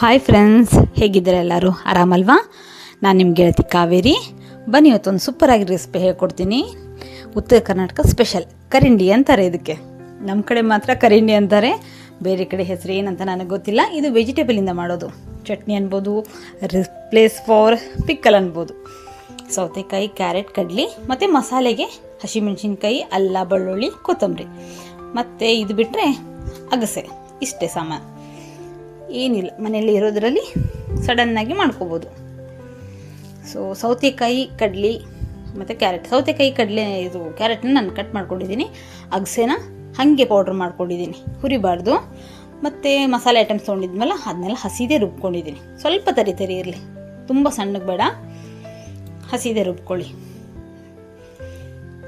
Hi friends ಹೇಗಿದ್ದಾರೆ ಎಲ್ಲರೂ? ಆರಾಮಲ್ವಾ? ನಾನು ನಿಮ್ಮ ಗೆಳತಿ ಕಾವೇರಿ. ಬನ್ನಿ, ಇವತ್ತೊಂದು ಸೂಪರಾಗಿ ರೆಸಿಪಿ ಹೇಳ್ಕೊಡ್ತೀನಿ. ಉತ್ತರ ಕರ್ನಾಟಕ ಸ್ಪೆಷಲ್ ಕರಿಂಡಿ ಅಂತಾರೆ ಇದಕ್ಕೆ. ನಮ್ಮ ಕಡೆ ಮಾತ್ರ ಕರಿಂಡಿ ಅಂತಾರೆ. ಬೇರೆ ಕಡೆ ಹೆಸರು ಏನಂತ ನನಗೆ ಗೊತ್ತಿಲ್ಲ. ಇದು ವೆಜಿಟೇಬಲಿಂದ ಮಾಡೋದು. ಚಟ್ನಿ ಅನ್ಬೋದು ರಿಪ್ಲೇಸ್ ಫಾರ್ ಪಿಕ್ಕಲ್ ಅನ್ಬೋದು. ಸೌತೆಕಾಯಿ ಕ್ಯಾರೆಟ್ ಕಡ್ಲಿ, ಮತ್ತು ಮಸಾಲೆಗೆ ಹಸಿಮೆಣಸಿನ್ಕಾಯಿ, ಅಲ್ಲ, ಬೆಳ್ಳುಳ್ಳಿ, ಕೊತ್ತಂಬರಿ. ಮತ್ತು ಇದು ಬಿಟ್ಟರೆ ಅಗಸೆ. ಇಷ್ಟೇ ಸಾಮಾನು. ಏನಿಲ್ಲ, ಮನೆಯಲ್ಲಿ ಇರೋದರಲ್ಲಿ ಸಡನ್ನಾಗಿ ಮಾಡ್ಕೋಬೋದು. ಸೊ ಸೌತೆಕಾಯಿ, ಕಡ್ಲಿ, ಮತ್ತು ಕ್ಯಾರೆಟ್ ಸೌತೆಕಾಯಿ, ಕಡಲೆ ಇದು ಕ್ಯಾರೆಟ್ನ ನಾನು ಕಟ್ ಮಾಡ್ಕೊಂಡಿದ್ದೀನಿ. ಅಗಸೆನ ಹಾಗೆ ಪೌಡ್ರ್ ಮಾಡ್ಕೊಂಡಿದ್ದೀನಿ. ಹುರಿಬಾರ್ದು. ಮತ್ತು ಮಸಾಲೆ ಐಟಮ್ಸ್ ತೊಗೊಂಡಿದ್ಮೇಲೆ ಅದನ್ನೆಲ್ಲ ಹಸಿದೇ ರುಬ್ಕೊಂಡಿದ್ದೀನಿ. ಸ್ವಲ್ಪ ತರಿ ತರಿ ಇರಲಿ. ತುಂಬ ಸಣ್ಣಗೆ ಬೇಡ. ಹಸಿದೇ ರುಬ್ಕೊಳ್ಳಿ.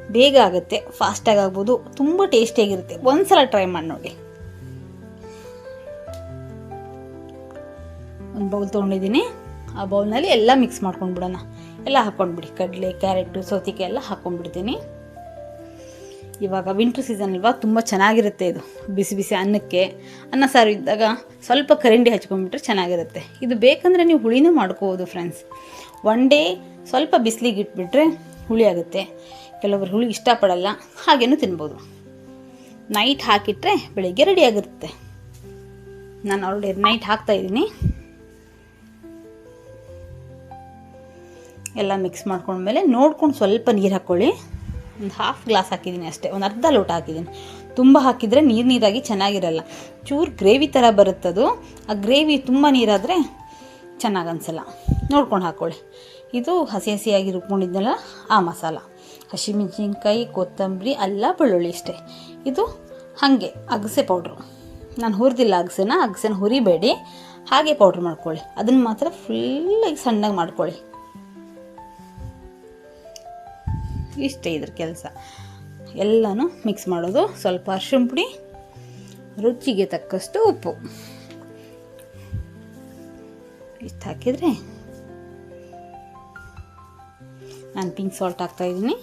ಬೇಗ ಆಗುತ್ತೆ. ಫಾಸ್ಟಾಗಿ ಆಗ್ಬೋದು. ತುಂಬ ಟೇಸ್ಟಿಯಾಗಿರುತ್ತೆ ಒಂದು ಸಲ ಟ್ರೈ ಮಾಡಿ ನೋಡಿ. ಒಂದು ಬೌಲ್ ತೊಗೊಂಡಿದ್ದೀನಿ. ಆ ಬೌಲ್ನಲ್ಲಿ ಎಲ್ಲ ಮಿಕ್ಸ್ ಮಾಡ್ಕೊಂಡು ಬಿಡೋಣ ಎಲ್ಲ ಹಾಕ್ಕೊಂಡ್ಬಿಡಿ. ಕಡಲೆ, ಕ್ಯಾರೆಟು, ಸೌತಿಕಾಯಿ ಎಲ್ಲ ಹಾಕ್ಕೊಂಡ್ಬಿಡ್ತೀನಿ. ಇವಾಗ ವಿಂಟರ್ ಸೀಸನ್ ಅಲ್ವಾ, ತುಂಬ ಚೆನ್ನಾಗಿರುತ್ತೆ ಇದು. ಬಿಸಿ ಬಿಸಿ ಅನ್ನಕ್ಕೆ. ಅನ್ನ ಸಾರು ಇದ್ದಾಗ ಸ್ವಲ್ಪ ಕರಿಂಡಿ ಹಚ್ಕೊಂಡ್ಬಿಟ್ರೆ ಚೆನ್ನಾಗಿರುತ್ತೆ. ಇದು ಬೇಕಂದರೆ ನೀವು ಹುಳಿನೂ ಮಾಡ್ಕೋಬೋದು ಫ್ರೆಂಡ್ಸ್ ಒನ್ ಡೇ ಸ್ವಲ್ಪ ಬಿಸಿಲಿಗೆ ಇಟ್ಬಿಟ್ರೆ ಹುಳಿ ಆಗುತ್ತೆ. ಕೆಲವರು ಹುಳಿ ಇಷ್ಟಪಡಲ್ಲ, ಹಾಗೇನೂ ತಿನ್ಬೋದು. ನೈಟ್ ಹಾಕಿಟ್ರೆ ಬೆಳಿಗ್ಗೆ ರೆಡಿ ಆಗಿರುತ್ತೆ ನಾನು ಆಲ್ರೆಡಿ ನೈಟ್ ಹಾಕ್ತಾ ಎಲ್ಲ ಮಿಕ್ಸ್ ಮಾಡ್ಕೊಂಡ್ಮೇಲೆ ನೋಡ್ಕೊಂಡು ಸ್ವಲ್ಪ ನೀರು ಹಾಕ್ಕೊಳ್ಳಿ ಒಂದು ಹಾಫ್ ಗ್ಲಾಸ್ ಹಾಕಿದ್ದೀನಿ ಅಷ್ಟೇ, ಒಂದು ಅರ್ಧ ಲೋಟ ಹಾಕಿದ್ದೀನಿ ತುಂಬ ಹಾಕಿದರೆ ನೀರು ನೀರಾಗಿ ಚೆನ್ನಾಗಿರಲ್ಲ. ಚೂರು ಗ್ರೇವಿ ಥರ ಬರುತ್ತದು ಆ ಗ್ರೇವಿ ತುಂಬ ನೀರಾದರೆ ಚೆನ್ನಾಗಿ ಅನಿಸಲ್ಲ. ನೋಡ್ಕೊಂಡು ಹಾಕ್ಕೊಳ್ಳಿ ಇದು ಹಸಿ ಹಸಿಯಾಗಿ ರುಬ್ಕೊಂಡಿದ್ದೆಲ್ಲ ಆ ಮಸಾಲ. ಹಸಿಮೆಣಸಿನ್ಕಾಯಿ, ಕೊತ್ತಂಬರಿ, ಅಲ್ಲ ಬೆಳ್ಳುಳ್ಳಿ ಇಷ್ಟೇ ಇದು ಹಾಗೆ, ಅಗಸೆ ಪೌಡ್ರು ನಾನು ಹುರಿದಿಲ್ಲ ಅಗಸೆನ ಅಗಸೆನ ಹುರಿಬೇಡಿ. ಹಾಗೆ ಪೌಡ್ರ್ ಮಾಡ್ಕೊಳ್ಳಿ. ಅದನ್ನು ಮಾತ್ರ ಫುಲ್ಲಾಗಿ ಸಣ್ಣಗೆ ಮಾಡ್ಕೊಳ್ಳಿ. ಇಷ್ಟೇ ಇದ್ರ ಕೆಲಸ. ಎಲ್ಲನೂ ಮಿಕ್ಸ್ ಮಾಡೋದು. ಸ್ವಲ್ಪ ಅರ್ಶಿಣ ಪುಡಿ, ರುಚಿಗೆ ತಕ್ಕಷ್ಟು ಉಪ್ಪು. ಇಷ್ಟು ಹಾಕಿದರೆ ನಾನು ಪಿಂಕ್ ಸಾಲ್ಟ್ ಹಾಕ್ತಾ ಇದ್ದೀನಿ.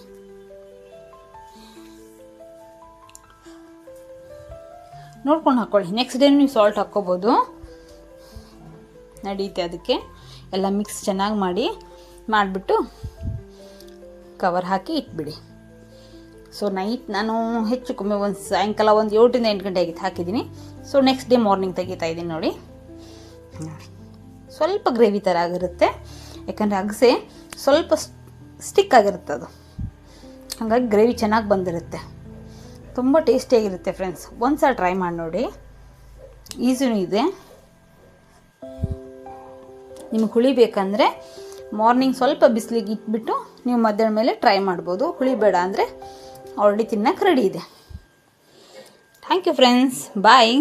ನೋಡ್ಕೊಂಡು ಹಾಕ್ಕೊಳ್ಳಿ ನೆಕ್ಸ್ಟ್ ಡೇ ನೀವು ಸಾಲ್ಟ್ ಹಾಕ್ಕೋಬೋದು. ನಡೀತೆ ಅದಕ್ಕೆ. ಎಲ್ಲ ಮಿಕ್ಸ್ ಚೆನ್ನಾಗಿ ಮಾಡಿ, ಮಾಡಿಬಿಟ್ಟು ಕವರ್ ಹಾಕಿ ಇಟ್ಬಿಡಿ. ಸೊ ನೈಟ್ ನಾನು ಹೆಚ್ಚು ಕಮ್ಮಿ ಒಂದು ಸಾಯಂಕಾಲ ಒಂದು ಏಳರಿಂದ ಎಂಟು ಗಂಟೆ ಆಗಿತ್ತು, ಹಾಕಿದ್ದೀನಿ. ಸೊ ನೆಕ್ಸ್ಟ್ ಡೇ ಮಾರ್ನಿಂಗ್ ತೆಗಿತಾ ಇದ್ದೀನಿ ನೋಡಿ. ಸ್ವಲ್ಪ ಗ್ರೇವಿ ಥರ ಆಗಿರುತ್ತೆ. ಯಾಕಂದರೆ ಅಗಸೆ ಸ್ವಲ್ಪ ಸ್ಟಿಕ್ ಆಗಿರುತ್ತೆ ಅದು. ಹಾಗಾಗಿ ಗ್ರೇವಿ ಚೆನ್ನಾಗಿ ಬಂದಿರುತ್ತೆ. ತುಂಬ ಟೇಸ್ಟಿಯಾಗಿರುತ್ತೆ ಫ್ರೆಂಡ್ಸ್ ಒಂದು ಸಲ ಟ್ರೈ ಮಾಡಿ ನೋಡಿ. ಈಸಿನೂ ಇದೆ. ನಿಮಗೆ ಹುಳಿ ಬೇಕಂದರೆ ಮಾರ್ನಿಂಗ್ ಸ್ವಲ್ಪ ಬಿಸಿಲಿಗೆ ಇಟ್ಬಿಟ್ಟು ನೀವು ಮಧ್ಯಾಹ್ನ ಮೇಲೆ ಟ್ರೈ ಮಾಡ್ಬೋದು. ಹುಳಿ ಬೇಡ ಅಂದರೆ ಆಲ್ರೆಡಿ ತಿನ್ನಕ್ಕೆ ರೆಡಿ ಇದೆ. Thank you friends bye